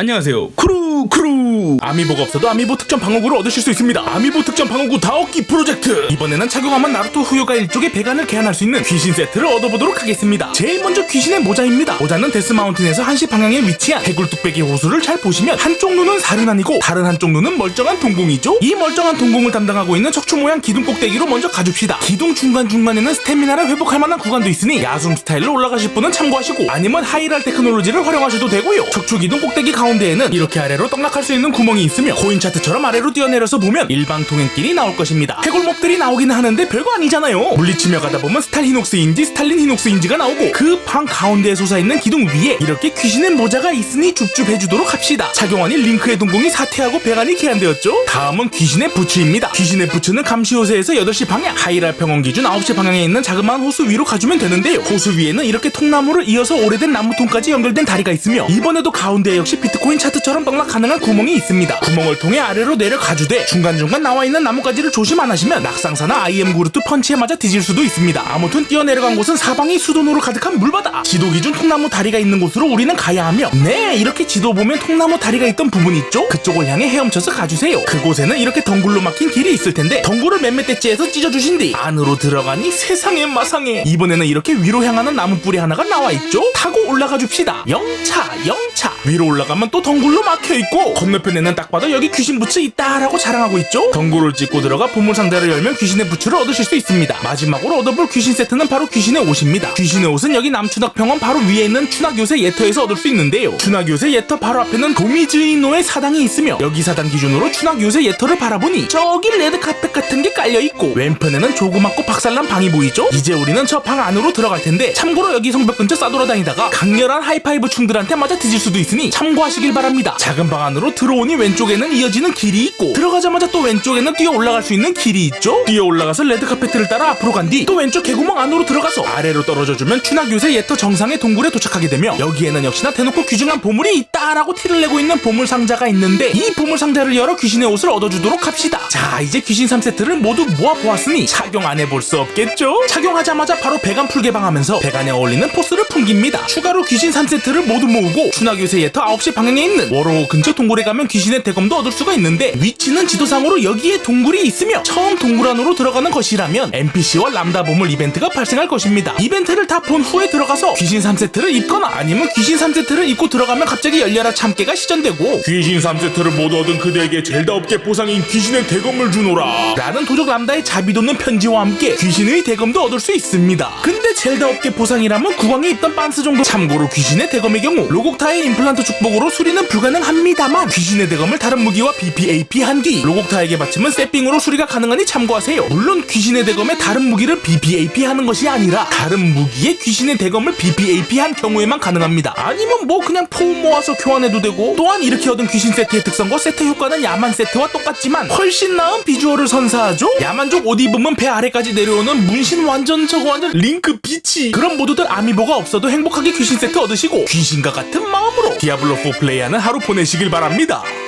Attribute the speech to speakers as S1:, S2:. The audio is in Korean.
S1: 안녕하세요. 크루 크루. 아미보가 없어도 아미보 특전 방어구를 얻으실 수 있습니다. 아미보 특전 방어구 다 얻기 프로젝트. 이번에는 착용하면 나루토 후요가 일족의 배관을 개한할 수 있는 귀신 세트를 얻어보도록 하겠습니다. 제일 먼저 귀신의 모자입니다. 모자는 데스마운틴에서 한시 방향에 위치한 해굴 뚝배기 호수를 잘 보시면 한쪽 눈은 사른한이고 다른 한쪽 눈은 멀쩡한 동공이죠. 이 멀쩡한 동공을 담당하고 있는 척추 모양 기둥 꼭대기로 먼저 가줍시다. 기둥 중간 중간에는 스태미나를 회복할 만한 구간도 있으니 야숨 스타일로 올라가실 분은 참고하시고 아니면 하이랄 테크놀로지를 활용하셔도 되고요. 척추 기둥 꼭대기 가운데에는 이렇게 아래로 떡락할 수 있는 구멍이 있으며 코인 차트처럼 아래로 뛰어내려서 보면 일방 통행길이 나올 것입니다. 해골목들이 나오기는 하는데 별거 아니잖아요. 물리치며 가다 보면 스탈히녹스인지 스탈린 히녹스인지가 나오고 그 방 가운데에 솟아있는 기둥 위에 이렇게 귀신의 모자가 있으니 줍줍해주도록 합시다. 착용하니 링크의 동공이 사퇴하고 배관이 개한되었죠? 다음은 귀신의 부츠입니다. 귀신의 부츠는 감시호세에서 8시 방향, 하이랄 평원 기준 9시 방향에 있는 자그마한 호수 위로 가주면 되는데요. 호수 위에는 이렇게 통나무를 이어서 오래된 나무통까지 연결된 다리가 있으며 이번에도 가운데 역시 비트코인 차트처럼 떡락 가능한 구멍이 있습니다. 구멍을 통해 아래로 내려 가주되 중간중간 나와 있는 나뭇가지를 조심 안 하시면 낙상사나 IM 구르트 펀치에 맞아 뒤질 수도 있습니다. 아무튼 뛰어내려간 곳은 사방이 수도노로 가득한 물바다. 지도 기준 통나무 다리가 있는 곳으로 우리는 가야 하며 네 이렇게 지도 보면 통나무 다리가 있던 부분 있죠? 그쪽을 향해 헤엄쳐서 가주세요. 그곳에는 이렇게 덩굴로 막힌 길이 있을 텐데 덩굴을 몇몇 대째에서 찢어주신 뒤 안으로 들어가니 세상에 마상에 이번에는 이렇게 위로 향하는 나무 뿌리 하나가 나와 있죠? 타고 올라가 줍시다. 영차 영차 위로 올라가면 또 덩굴로 막혀 있고 건너편에는 딱 봐도 여기 귀신 부츠 있다라고 자랑하고 있죠? 덩굴을 찍고 들어가 보물 상자를 열면 귀신의 부츠를 얻으실 수 있습니다. 마지막으로 얻어볼 귀신 세트는 바로 귀신의 옷입니다. 귀신의 옷은 여기 남춘학병원 바로 위에 있는 춘학요새 예터에서 얻을 수 있는데요. 춘학요새 예터 바로 앞에는 도미즈이노의 사당이 있으며 여기 사당 기준으로 춘학요새 예터를 바라보니 저기 레드 카펫 같은 게 깔려 있고 왼편에는 조그맣고 박살난 방이 보이죠? 이제 우리는 저 방 안으로 들어갈 텐데 참고로 여기 성벽 근처 싸돌아다니다가 강렬한 하이파이브 충들한테 맞아 뒤질 수도 있으니 참고하시길 바랍니다. 작은 방 안으로 들어오니 왼쪽에는 이어지는 길이 있고 들어가자마자 또 왼쪽에는 뛰어 올라갈 수 있는 길이 있죠? 뛰어 올라가서 레드 카페트를 따라 앞으로 간 뒤 또 왼쪽 개구멍 안으로 들어가서 아래로 떨어져 주면 춘학요새 예터 정상의 동굴에 도착하게 되며 여기에는 역시나 대놓고 귀중한 보물이 있다라고 티를 내고 있는 보물 상자가 있는데 이 보물 상자를 열어 귀신의 옷을 얻어주도록 합시다. 자 이제 귀신 3세트를 모두 모아 보았으니 착용 안 해볼 수 없겠죠? 착용하자마자 바로 배관 풀개방하면서 배관에 어울리는 포스를 풍깁니다. 추가로 귀신 3세트를 모두 모으고 춘학요새 예터 9시 방향에 있는 워로우 근처 동굴에 가면 귀신의 대검도 얻을 수가 있는데 위치는 지도상으로 여기에 동굴이 있으며 처음 동굴 안으로 들어가는 것이라면 NPC와 람다 보물 이벤트가 발생할 것입니다. 이벤트를 다 본 후에 들어가서 귀신 3세트를 입거나 아니면 귀신 3세트를 입고 들어가면 갑자기 열려라 참깨가 시전되고
S2: 귀신 3세트를 모두 얻은 그대에게 젤다 업계 보상인 귀신의 대검을 주노라.
S1: 라는 도적 람다의 자비 돋는 편지와 함께 귀신의 대검도 얻을 수 있습니다. 근데 젤다 업계 보상이라면 국왕이 입던 빤스 정도 참고로 귀신의 대검의 경우 로곡타의 임플란트 축복으로 수리는 불가능합니다 만 귀신의 대검을 다른 무기와 BPAP 한뒤 로곡타에게 바치면 세핑으로 수리가 가능하니 참고하세요. 물론 귀신의 대검에 다른 무기를 BPAP 하는 것이 아니라 다른 무기에 귀신의 대검을 BPAP 한 경우에만 가능합니다. 아니면 뭐 그냥 포 모아서 교환해도 되고 또한 이렇게 얻은 귀신 세트의 특성과 세트 효과는 야만 세트와 똑같지만 훨씬 나은 비주얼을 선사하죠? 야만족 옷 입으면 배 아래까지 내려오는 문신 완전 저거 완전 링크 비치 그런 모두들 아미보가 없어도 행복하게 귀신 세트 얻으시고 귀신과 같은 마음으로 디아블로4 플레이하는 하루 보내 바랍니다.